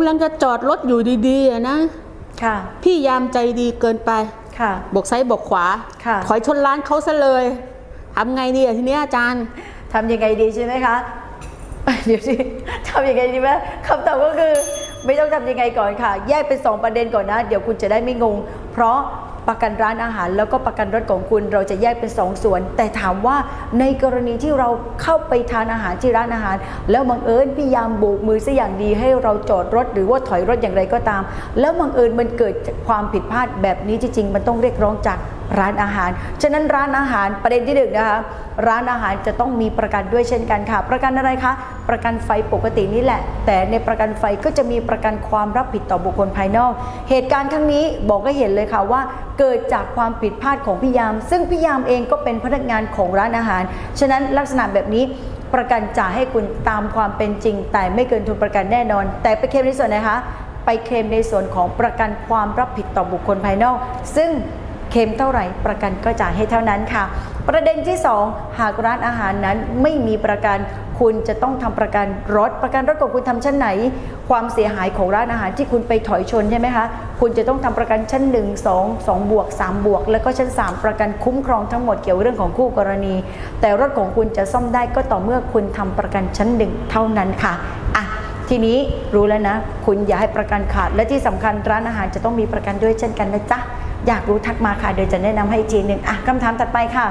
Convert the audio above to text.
ำลังจะจอดรถอยู่ดีๆอะนะค่ะพี่ยามใจดีเกินไปค่ะบอกซ้ายบอกขวาค่ะถอยชนร้านเขาซะเลยทำไงดีอะทีเนี้ยอาจารย์ทำยังไงดีใช่ไหมคะเดี๋ยวสิทำยังไงดีไหมคำตอบก็คือไม่ต้องทำยังไงก่อนค่ะ แยกเป็นสองประเด็นก่อนนะ เดี๋ยวคุณจะได้ไม่งง เพราะ ประกันร้านอาหาร แล้วก็ประกันรถของคุณเราจะแยกเป็นสองส่วน แต่ถามว่าในกรณีที่เราเข้าไปทานอาหารที่ร้านอาหาร แล้วบังเอิญพี่ยามโบกมือซะอย่างดีให้เราจอดรถ หรือว่าถอยรถอย่างไรก็ตาม แล้วบังเอิญมันเกิดความผิดพลาดแบบนี้จริงๆมันต้องเรียกร้องจากร้านอาหาร ฉะนั้นร้านอาหารประเด็นที่หนึ่งนะคะ ร้านอาหารจะต้องมีประกันด้วยเช่นกันค่ะ ประกันอะไรคะ ประกันไฟปกตินี่แหละ แต่ในประกันไฟก็จะมีประกันความรับผิดต่อบุคคลภายนอก เหตุการณ์ครั้งนี้บอกให้เห็นเลยค่ะว่า เกิดจากความผิดพลาดของพี่ยาม ซึ่งพี่ยามเองก็เป็นพนักงานของร้านอาหาร ฉะนั้นลักษณะแบบนี้ประกันจ่ายให้คุณตามความเป็นจริง แต่ไม่เกินทุนประกันแน่นอน แต่ไปเคลมในส่วนไหนคะ ไปเคลมในส่วนของประกันความรับผิดต่อบุคคลภายนอก ซึ่ง เค็มเท่าไหร่ประกันก็จ่ายให้เท่านั้นค่ะ ประเด็นที่ 2 หากร้านอาหารนั้นไม่มีประกันคุณจะต้องทำประกันรถประกันรถของคุณทำชั้นไหน ความเสียหายของร้านอาหารที่คุณไปถอยชนใช่ไหมคะ คุณจะต้องทำประกันชั้น 1 2 2 บวก 3 บวก แล้วก็ชั้น 3 ประกันคุ้มครองทั้งหมดเกี่ยวเรื่องของคู่กรณี แต่รถของคุณจะซ่อมได้ก็ต่อเมื่อคุณทำประกันชั้น 1 เท่านั้นค่ะอะทีนี้รู้แล้วนะ คุณอย่าให้ประกันขาดและที่สำคัญร้านอาหารจะต้องมีประกันด้วยเช่นกันนะจ๊ะ อยากรู้ทักมาค่ะ เดี๋ยวจะแนะนำให้อีกทีหนึ่งอะคำถามถัดไปค่ะ